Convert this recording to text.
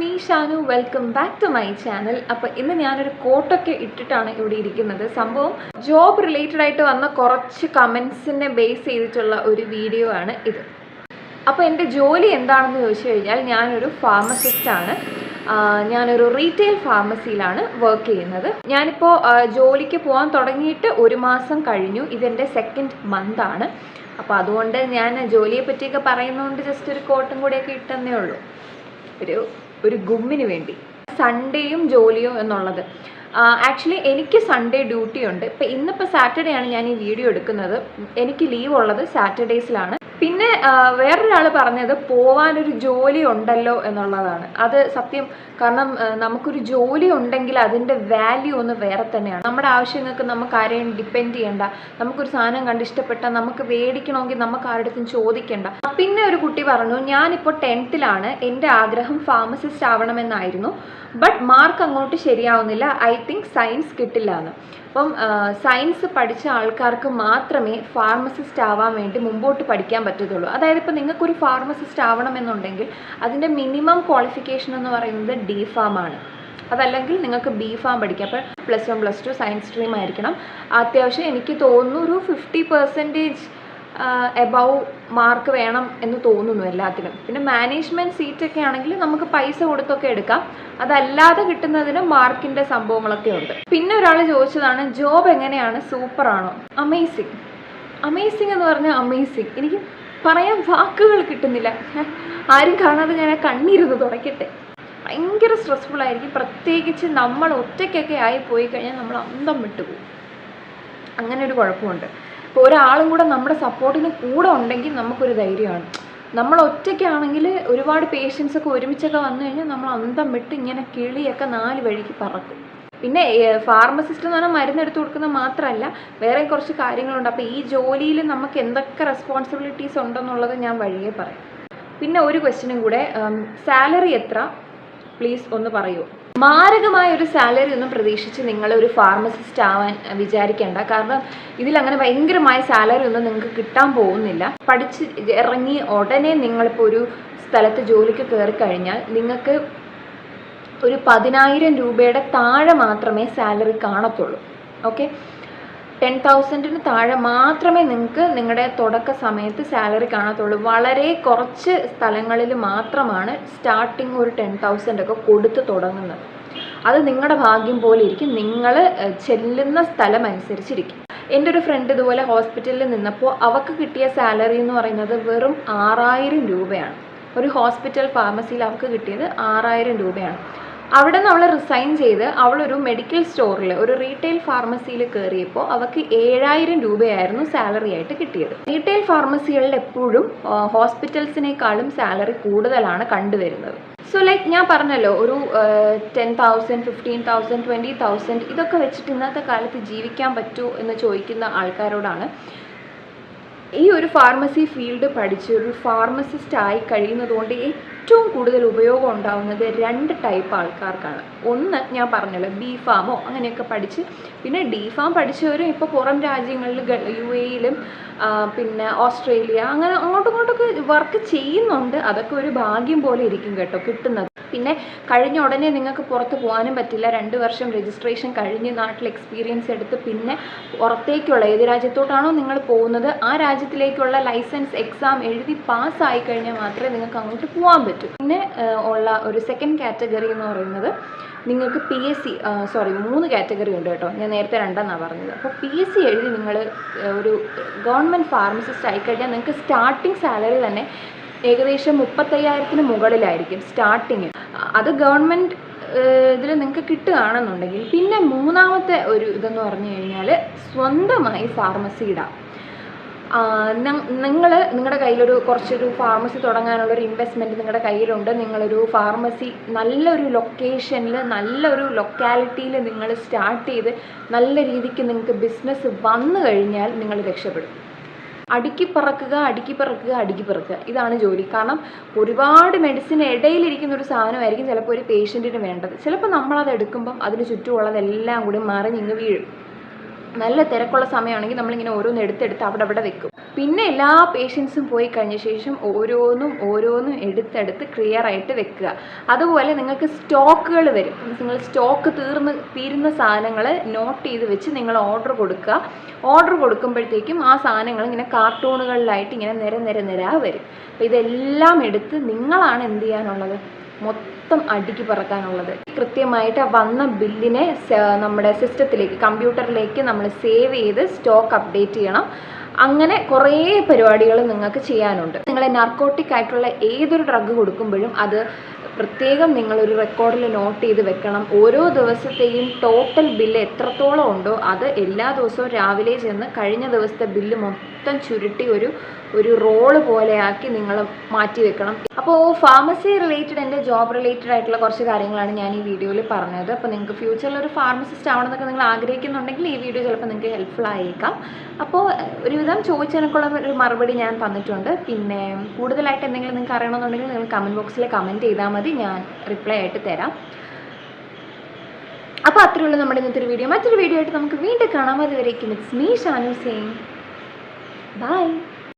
Me Shanu welcome back to my channel അപ്പോൾ ഇന്ന് ഞാനൊരു കോട്ടൊക്കെ ഇട്ടിട്ടാണ് ഇവിടെ ഇരിക്കുന്നത്. സംഭവം ജോബ് റിലേറ്റഡ് ആയിട്ട് വന്ന കുറച്ച് കമൻസിനെ ബേസ് ചെയ്തിട്ടുള്ള ഒരു വീഡിയോ ആണ് ഇത്. അപ്പോൾ എന്റെ ജോലി എന്താണെന്ന് ചോദിച്ചു കഴിഞ്ഞാൽ ഞാനൊരു ഫാർമസിസ്റ്റ് ആണ്. ആഹ് ഞാനൊരു റീറ്റെയിൽ ഫാർമസിയിലാണ് വർക്ക് ചെയ്യുന്നത്. ഞാനിപ്പോൾ ജോലിക്ക് പോകാൻ തുടങ്ങിയിട്ട് ഒരു മാസം കഴിഞ്ഞു. ഇതെന്റെ സെക്കൻഡ് മന്ത് ആണ്. അപ്പോൾ അതുകൊണ്ട് ഞാൻ ജോലിയെ പറ്റിയൊക്കെ പറയുന്നതുകൊണ്ട് ജസ്റ്റ് ഒരു കോട്ടും കൂടെയൊക്കെ ഇട്ടെന്നേ ഉള്ളൂ. ഒരു ഒരു ഗുമ്മിന് വേണ്ടി. സൺഡേയും ജോലിയോ എന്നുള്ളത്. ആക്ച്വലി എനിക്ക് സൺഡേ ഡ്യൂട്ടി ഉണ്ട്. ഇപ്പം ഇന്നിപ്പോൾ സാറ്റർഡേ ആണ് ഞാൻ ഈ വീഡിയോ എടുക്കുന്നത്. എനിക്ക് ലീവ് ഉള്ളത് സാറ്റർഡേസിലാണ് പിന്നെ ആ, വേറൊരാൾ പറഞ്ഞത് പോവാനൊരു ജോലി ഉണ്ടല്ലോ എന്നുള്ളതാണ്. അത് സത്യം കാരണം നമുക്കൊരു ജോലി ഉണ്ടെങ്കിൽ അതിന്റെ വാല്യൂ ഒന്ന് വേറെ തന്നെയാണ്. നമ്മുടെ ആവശ്യങ്ങൾക്ക് നമുക്ക് ആരെയും ഡിപ്പെൻഡ് ചെയ്യണ്ട. നമുക്കൊരു സാധനം കണ്ട് ഇഷ്ടപ്പെട്ട നമുക്ക് മേടിക്കണമെങ്കിൽ നമുക്ക് ആരുടെയും ചോദിക്കേണ്ട. പിന്നെ ഒരു കുട്ടി പറഞ്ഞു ഞാനിപ്പോൾ ടെൻത്തിലാണ്. എന്റെ ആഗ്രഹം ഫാർമസിസ്റ്റ് ആവണമെന്നായിരുന്നു. ബട്ട് മാർക്ക് അങ്ങോട്ട് ശരിയാവുന്നില്ല. ഐ തിങ്ക് സയൻസ് കിട്ടില്ല എന്ന് അപ്പം സയൻസ് പഠിച്ച ആൾക്കാർക്ക് മാത്രമേ ഫാർമസിസ്റ്റ് ആവാൻ വേണ്ടി മുമ്പോട്ട് പഠിക്കാൻ പറ്റത്തുള്ളൂ. അതായത് ഇപ്പോൾ നിങ്ങൾക്കൊരു ഫാർമസിസ്റ്റ് ആവണമെന്നുണ്ടെങ്കിൽ അതിന്റെ മിനിമം ക്വാളിഫിക്കേഷൻ എന്ന് പറയുന്നത് ഡി ഫാം ആണ്. അതല്ലെങ്കിൽ നിങ്ങൾക്ക് ബി ഫാം പഠിക്കാം. അപ്പോൾ plus one plus two science stream ആയിരിക്കണം. അത്യാവശ്യം എനിക്ക് തോന്നുന്നു ഒരു ഫിഫ്റ്റി പെർസെന്റേജ് എബവ് മാർക്ക് വേണം എന്ന് തോന്നുന്നു എല്ലാത്തിനും. പിന്നെ മാനേജ്മെന്റ് സീറ്റൊക്കെ ആണെങ്കിൽ നമുക്ക് പൈസ കൊടുത്തൊക്കെ എടുക്കാം. അതല്ലാതെ കിട്ടുന്നതിന് മാർക്കിന്റെ സംഭവങ്ങളൊക്കെ ഉണ്ട്. പിന്നെ ഒരാൾ ചോദിച്ചതാണ് ജോബ് എങ്ങനെയാണ്? സൂപ്പറാണോ അമേസിങ് അമേസിങ് എന്ന് പറഞ്ഞാൽ അമേസിങ് എനിക്ക് പറയാൻ വാക്കുകൾ കിട്ടുന്നില്ല. ആരും കാണാതെ ഞാൻ ആ കണ്ണിരുന്ന് തുടയ്ക്കട്ടെ ഭയങ്കര സ്ട്രെസ്ഫുൾ ആയിരിക്കും. പ്രത്യേകിച്ച് നമ്മൾ ഒറ്റയ്ക്കൊക്കെ ആയി പോയി കഴിഞ്ഞാൽ നമ്മൾ അന്തം വിട്ടുപോകും അങ്ങനെ ഒരു കുഴപ്പമുണ്ട്. ഇപ്പോൾ ഒരാളും കൂടെ നമ്മുടെ സപ്പോർട്ടിന് കൂടെ ഉണ്ടെങ്കിൽ നമുക്കൊരു ധൈര്യമാണ്. നമ്മൾ ഒറ്റയ്ക്കാണെങ്കിൽ ഒരുപാട് പേഷ്യൻസ് ഒക്കെ ഒരുമിച്ചൊക്കെ വന്നു കഴിഞ്ഞാൽ നമ്മൾ അന്തം വിട്ട് ഇങ്ങനെ കിളിയൊക്കെ നാല് വഴിക്ക് പറക്കും. പിന്നെ ഫാർമസിസ്റ്റ് എന്ന് പറഞ്ഞാൽ മരുന്നെടുത്ത് കൊടുക്കുന്നത് മാത്രമല്ല വേറെ കുറച്ച് കാര്യങ്ങളുണ്ട്. അപ്പോൾ ഈ ജോലിയിൽ നമുക്ക് എന്തൊക്കെ റെസ്പോൺസിബിലിറ്റീസ് ഉണ്ടെന്നുള്ളത് ഞാൻ വഴിയേ പറയാം. പിന്നെ ഒരു ക്വസ്റ്റ്യനും കൂടെ സാലറി എത്ര? പ്ലീസ് ഒന്ന് പറയൂ. മാരകമായ ഒരു സാലറി ഒന്നും പ്രതീക്ഷിച്ച് നിങ്ങൾ ഒരു ഫാർമസിസ്റ്റ് ആവാൻ വിചാരിക്കേണ്ട. കാരണം ഇതിലങ്ങനെ ഭയങ്കരമായ സാലറി ഒന്നും നിങ്ങൾക്ക് കിട്ടാൻ പോകുന്നില്ല. പഠിച്ച് ഇറങ്ങി ഉടനെ നിങ്ങളിപ്പോൾ ഒരു സ്ഥലത്ത് ജോലിക്ക് കയറി കഴിഞ്ഞാൽ നിങ്ങൾക്ക് ഒരു പതിനായിരം രൂപയുടെ താഴെ മാത്രമേ സാലറി കാണത്തുള്ളൂ. ഓക്കെ? ടെൻ തൗസൻഡിന് താഴെ മാത്രമേ നിങ്ങൾക്ക് നിങ്ങളുടെ തുടക്ക സമയത്ത് സാലറി കാണത്തുള്ളൂ. വളരെ കുറച്ച് സ്ഥലങ്ങളിൽ മാത്രമാണ് സ്റ്റാർട്ടിങ് ഒരു ടെൻ തൗസൻഡ് ഒക്കെ കൊടുത്ത് തുടങ്ങുന്നത്. അത് നിങ്ങളുടെ ഭാഗ്യം പോലെ ഇരിക്കും. നിങ്ങൾ ചെല്ലുന്ന സ്ഥലം അനുസരിച്ചിരിക്കും. എന്റെ ഒരു ഫ്രണ്ട് ഇതുപോലെ ഹോസ്പിറ്റലിൽ നിന്നപ്പോൾ അവൾക്ക് കിട്ടിയ സാലറി എന്ന് പറയുന്നത് വെറും ആറായിരം രൂപയാണ്. ഒരു ഹോസ്പിറ്റൽ ഫാർമസിയിൽ അവൾക്ക് കിട്ടിയത് ആറായിരം രൂപയാണ്. അവിടെ നിന്ന് അവൾ റിസൈൻ ചെയ്ത് അവളൊരു മെഡിക്കൽ സ്റ്റോറിൽ ഒരു റീറ്റെയിൽ ഫാർമസിയിൽ കയറിയപ്പോൾ അവൾക്ക് ഏഴായിരം രൂപയായിരുന്നു സാലറി ആയിട്ട് കിട്ടിയത്. റീറ്റെയിൽ ഫാർമസികളിൽ എപ്പോഴും ഹോസ്പിറ്റൽസിനേക്കാളും സാലറി കൂടുതലാണ് കണ്ടുവരുന്നത്. സോ ലൈക്ക് ഞാൻ പറഞ്ഞല്ലോ ഒരു ten thousand fifteen thousand twenty thousand ഇതൊക്കെ വെച്ചിട്ട് ഇന്നത്തെ കാലത്ത് ജീവിക്കാൻ പറ്റുമോ എന്ന് ചോദിക്കുന്ന ആൾക്കാരോടാണ് ഈ ഒരു ഫാർമസി ഫീൽഡ് പഠിച്ച് ഒരു ഫാർമസിസ്റ്റ് ആയി കഴിയുന്നതുകൊണ്ട് ഏറ്റവും കൂടുതൽ ഉപയോഗം ഉണ്ടാവുന്നത് രണ്ട് ടൈപ്പ് ആൾക്കാർക്കാണ്. ഒന്ന് ഞാൻ പറഞ്ഞല്ലോ ബി ഫാമോ അങ്ങനെയൊക്കെ പഠിച്ച്. പിന്നെ ഡി ഫാം പഠിച്ചവരും ഇപ്പോൾ പുറം രാജ്യങ്ങളിൽ യു എയിലും പിന്നെ ഓസ്ട്രേലിയ അങ്ങനെ അങ്ങോട്ടും ഇങ്ങോട്ടൊക്കെ വർക്ക് ചെയ്യുന്നുണ്ട്. അതൊക്കെ ഒരു ഭാഗ്യം പോലെ ഇരിക്കും കേട്ടോ കിട്ടുന്നത്. പിന്നെ കഴിഞ്ഞ ഉടനെ നിങ്ങൾക്ക് പുറത്ത് പോകാനും പറ്റില്ല. രണ്ട് വർഷം രജിസ്ട്രേഷൻ കഴിഞ്ഞ് നാട്ടിൽ എക്സ്പീരിയൻസ് എടുത്ത് പിന്നെ പുറത്തേക്കുള്ള ഏത് രാജ്യത്തോട്ടാണോ നിങ്ങൾ പോകുന്നത് ആ രാജ്യത്തിലേക്കുള്ള ലൈസൻസ് എക്സാം എഴുതി പാസ്സായി കഴിഞ്ഞാൽ മാത്രമേ നിങ്ങൾക്ക് അങ്ങോട്ട് പോകാൻ പറ്റൂ. പിന്നെ ഉള്ള ഒരു സെക്കൻഡ് കാറ്റഗറി എന്ന് പറയുന്നത് നിങ്ങൾക്ക് പി എസ് സി സോറി മൂന്ന് കാറ്റഗറി ഉണ്ട് കേട്ടോ. ഞാൻ നേരത്തെ രണ്ടെന്നാണ് പറഞ്ഞത്. അപ്പോൾ പി എസ് സി എഴുതി നിങ്ങൾ ഒരു ഗവൺമെന്റ് ഫാർമസിസ്റ്റ് ആയിക്കഴിഞ്ഞാൽ നിങ്ങൾക്ക് സ്റ്റാർട്ടിങ് സാലറി തന്നെ ഏകദേശം മുപ്പത്തയ്യായിരത്തിന് മുകളിലായിരിക്കും സ്റ്റാർട്ടിങ്. അത് ഗവൺമെന്റ് ഇതിൽ നിങ്ങൾക്ക് കിട്ടുകയാണെന്നുണ്ടെങ്കിൽ പിന്നെ മൂന്നാമത്തെ ഒരു ഇതെന്ന് പറഞ്ഞു കഴിഞ്ഞാൽ സ്വന്തമായി ഫാർമസി ഇടാം നിങ്ങൾ നിങ്ങളുടെ കയ്യിലൊരു കുറച്ചൊരു ഫാർമസി തുടങ്ങാനുള്ളൊരു ഇൻവെസ്റ്റ്മെന്റ് നിങ്ങളുടെ കയ്യിലുണ്ട്. നിങ്ങളൊരു ഫാർമസി നല്ലൊരു ലൊക്കേഷനിൽ നല്ലൊരു ലൊക്കാലിറ്റിയിൽ നിങ്ങൾ സ്റ്റാർട്ട് ചെയ്ത് നല്ല രീതിക്ക് നിങ്ങൾക്ക് ബിസിനസ് വന്നു കഴിഞ്ഞാൽ നിങ്ങൾ രക്ഷപ്പെടും. അടുക്കി പറക്കുക അടുക്കി പറക്കുക അടുക്കി പറക്കുക ഇതാണ് ജോലി. കാരണം ഒരുപാട് മെഡിസിൻ ഇടയിലിരിക്കുന്ന ഒരു സാധനമായിരിക്കും ചിലപ്പോൾ ഒരു പേഷ്യന്റിന് വേണ്ടത്. ചിലപ്പോൾ നമ്മളത് എടുക്കുമ്പം അതിന് ചുറ്റുമുള്ളതെല്ലാം കൂടി മറിഞ്ഞിങ്ങ് വീഴും. നല്ല തിരക്കുള്ള സമയമാണെങ്കിൽ നമ്മളിങ്ങനെ ഓരോന്ന് എടുത്തെടുത്ത് അവിടെ അവിടെ വെക്കും. പിന്നെ എല്ലാ പേഷ്യൻസും പോയി കഴിഞ്ഞ ശേഷം ഓരോന്നും ഓരോന്നും എടുത്തെടുത്ത് ക്ലിയർ ആയിട്ട് വെക്കുക. അതുപോലെ നിങ്ങൾക്ക് സ്റ്റോക്കുകൾ വരും. നിങ്ങൾ സ്റ്റോക്ക് തീർന്ന് തീരുന്ന സാധനങ്ങൾ നോട്ട് ചെയ്ത് വെച്ച് നിങ്ങൾ ഓർഡർ കൊടുക്കുക. ഓർഡർ കൊടുക്കുമ്പോഴത്തേക്കും ആ സാധനങ്ങൾ ഇങ്ങനെ കാർട്ടൂണുകളിലായിട്ട് ഇങ്ങനെ നിര നിര നിര വരും. അപ്പോൾ ഇതെല്ലാം എടുത്ത് നിങ്ങളാണ് എന്ത് ചെയ്യാനുള്ളത്? മൊത്തം അടുക്കി പറക്കാനുള്ളത്. കൃത്യമായിട്ട് വന്ന ബില്ലിനെ നമ്മുടെ സിസ്റ്റത്തിലേക്ക് കമ്പ്യൂട്ടറിലേക്ക് നമ്മൾ സേവ് ചെയ്ത് സ്റ്റോക്ക് അപ്ഡേറ്റ് ചെയ്യണം. അങ്ങനെ കുറേ പരിപാടികൾ നിങ്ങൾക്ക് ചെയ്യാനുണ്ട്. നിങ്ങൾ നർക്കോട്ടിക് ആയിട്ടുള്ള ഏതൊരു ഡ്രഗ് കൊടുക്കുമ്പോഴും അത് പ്രത്യേകം നിങ്ങളൊരു റെക്കോർഡിൽ നോട്ട് ചെയ്ത് വെക്കണം. ഓരോ ദിവസത്തെയും ടോട്ടൽ ബില്ല് എത്രത്തോളം ഉണ്ടോ അത് എല്ലാ ദിവസവും രാവിലെ ചെന്ന് കഴിഞ്ഞ ദിവസത്തെ ബില്ല് മൊത്തം ചുരുട്ടി ഒരു ഒരു റോൾ പോലെയാക്കി നിങ്ങൾ മാറ്റി വെക്കണം. അപ്പോൾ ഫാർമസി റിലേറ്റഡ് എന്റെ ജോബ് റിലേറ്റഡ് ആയിട്ടുള്ള കുറച്ച് കാര്യങ്ങളാണ് ഞാൻ ഈ വീഡിയോയിൽ പറഞ്ഞത്. അപ്പോൾ നിങ്ങൾക്ക് ഫ്യൂച്ചറിൽ ഒരു ഫാർമസിസ്റ്റ് ആവണമെന്നൊക്കെ നിങ്ങൾ ആഗ്രഹിക്കുന്നുണ്ടെങ്കിൽ ഈ വീഡിയോ ചിലപ്പോൾ നിങ്ങൾക്ക് ഹെൽപ്ഫുൾ ആയേക്കാം. അപ്പോൾ ഒരുവിധം ചോദിച്ചതിനൊക്കെയുള്ള ഒരു മറുപടി ഞാൻ തന്നിട്ടുണ്ട്. പിന്നെ കൂടുതലായിട്ട് എന്തെങ്കിലും നിങ്ങൾക്ക് അറിയണമെന്നുണ്ടെങ്കിൽ നിങ്ങൾ കമന്റ് ബോക്സിൽ കമന്റ് ചെയ്താൽ മതി. ഞാൻ റിപ്ലൈ ആയിട്ട് തരാം. അപ്പോൾ അത്രയേ ഉള്ളൂ നമ്മുടെ ഇന്നത്തെ ഒരു വീഡിയോ മറ്റൊരു വീഡിയോ ആയിട്ട് നമുക്ക് വീണ്ടും കാണാം. അതുവരേക്കും it's me Shanu same bye